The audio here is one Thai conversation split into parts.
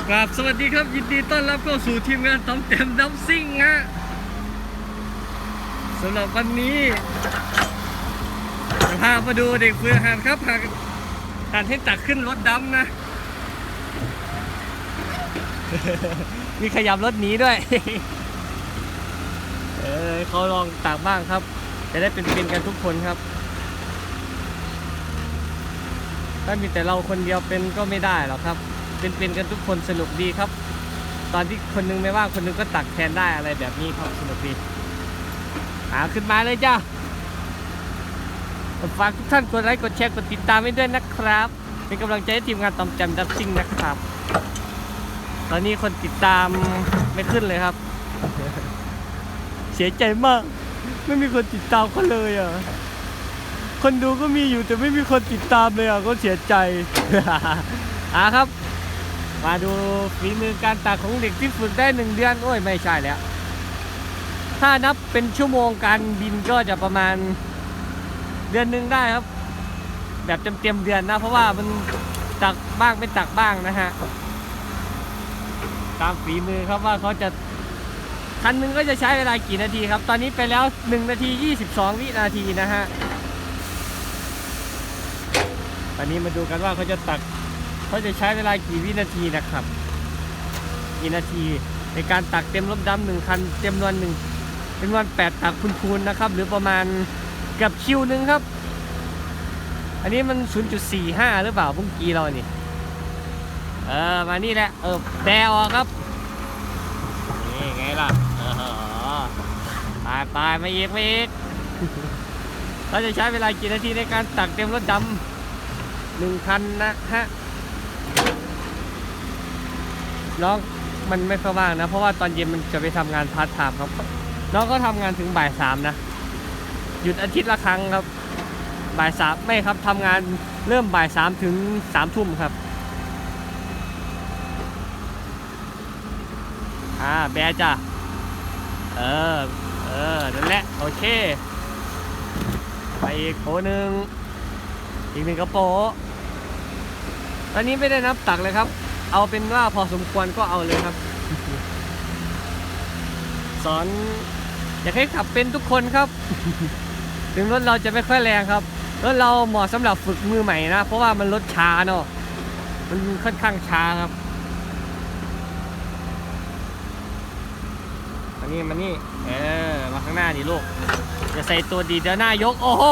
กราบสวัสดีครับ ยินดีต้อนรับเข้าสู่ทีมงานต้อมเต็มดับซิ่งฮะสำหรับวันนี้จะพามาดูเด็กฝึกหัดครับหากหัดให้ตักขึ้นรถดำนะ มีขยับรถหนีด้วย เออเขาลองตักบ้างครับ จะได้เป็นเป็นๆกันทุกคนครับถ้ามีแต่เราคนเดียวเป็นก็ไม่ได้หรอกครับ เป็นเป็นกันทุกคนสนุกดีครับ ตอนที่คนนึงไม่ว่างคนนึงก็ตักแทนได้อะไรแบบนี้ครับสนุกดีหาขึ้นมาเลยจ้าฝากทุกท่านกดไลค์กดแชร์กดติดตามให้ด้วยนะครับ เป็นกำลังใจให้ทีมงานตอมจำดับซิ่งนะครับ ตอนนี้คนติดตามไม่ขึ้นเลยครับ เสียใจมาก ไม่มีคนติดตามเขาเลยอะคนดูก็มีอยู่แต่ไม่มีคนติดตามเลยอะก็เสียใจอะครับ มาดูฝีมือการตักของเด็กที่ฝึกได้หนึ่งเดือน โอ้ย ไม่ใช่แล้ว ถ้านับเป็นชั่วโมงการบินก็จะประมาณเดือนหนึ่งได้ครับ แบบเต็มเดือนนะ เพราะว่ามันตักบ้างไม่ตักบ้างนะฮะ ตามฝีมือครับว่าเขาจะคันหนึงก็จะใช้เวลากี่นาทีครับ ตอนนี้ไปแล้ว 1 นาที 22 วินาทีนะฮะ ตอนนี้มาดูกันว่าเขาจะตัก เขาจะใช้เวลากี่วินาทีนะครับกี่นาทีในการตักเต็มรถดำหนึ่งคันเต็มนวนหนึ่งเป็นวันแปดตักคูณๆนะครับ หรือประมาณเกับคิวหนึ่งครับ อันนี้มัน 0.45 หรือเปล่าพุ่งกีเรานี่เออมานี่แหละเออแบออกครับนี่ไงล่ะเออไปไปมาอีกมาอีกเราจะใช้เวลากี่นาทีในการตักเต็มรถดำหนึ่งคันนะฮะ น้องมันไม่ค่อยว่างนะ เพราะว่าตอนเย็นมันจะไปทำงานพาร์ทไทม์ครับ น้องก็ทำงานถึงบ่ายสามนะ หยุดอาทิตย์ละครั้งครับ บ่ายสามไม่ครับทำงานเริ่มบ่ายสามถึงสามทุ่มครับ อ่าแบร์จ้ะ เออ เออ นั่นแหละ โอเค ไปอีกโปหนึ่งอีกหนึ่งกระโปตอนนี้ไม่ได้นับตักเลยครับ เอาเป็นว่าพอสมควรก็เอาเลยครับ สอน อยากให้ขับเป็นทุกคนครับ ถึงรถเราจะไม่ค่อยแรงครับรถเราเหมาะสำหรับฝึกมือใหม่นะ เพราะว่ามันรถช้าเนาะมันค่อนข้างช้าครับมานี่มานี่เออมาข้างหน้าดิลูกจะใส่ตัวดีเดี๋ยวหน้ายก โอ้โห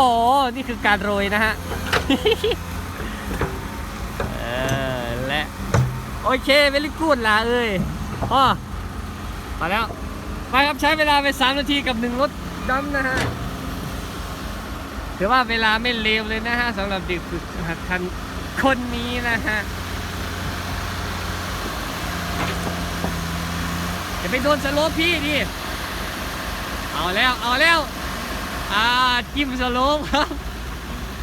นี่คือการโรยนะฮะ เออ และ โอเคเวลิกูดล่ะเอ้ยพ่อมาแล้วไปครับใช้เวลาไป 3 นาทีกับหนึ่งรถดำนะฮะถือว่าเวลาไม่เลวเลยนะฮะสำหรับเด็กฝึกหัดคันคนนี้นะฮะจะไปโดนสโลปพี่ดิเอาแล้วเอาแล้วอ่าจิ้มสโลปครับ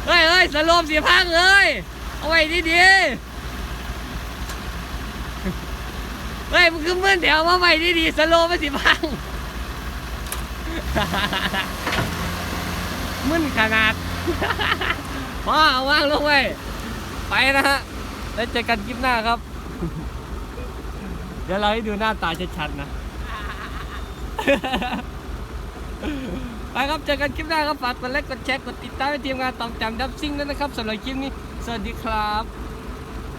เฮ้ยเฮ้ยสโลปเสียพังเลยเอาไว้ดีดีๆเฮ้ย มันคือเมื่อนแถวมาไว้ดีดีๆสโลปมันสิพังมึนขนาดพ่อเอาวางลงไว้ไปนะฮะแล้วเจอกันคลิปหน้าครับ เดี๋ยวเราให้ดูหน้าตาชัดๆนะ ไปครับเจอกันคลิปหน้าครับฝากกดไลค์กดแชร์กดติดตามให้ทีมงานตอมจำดับซิ่งด้วยนะครับสำหรับคลิปนี้ สวัสดีครับ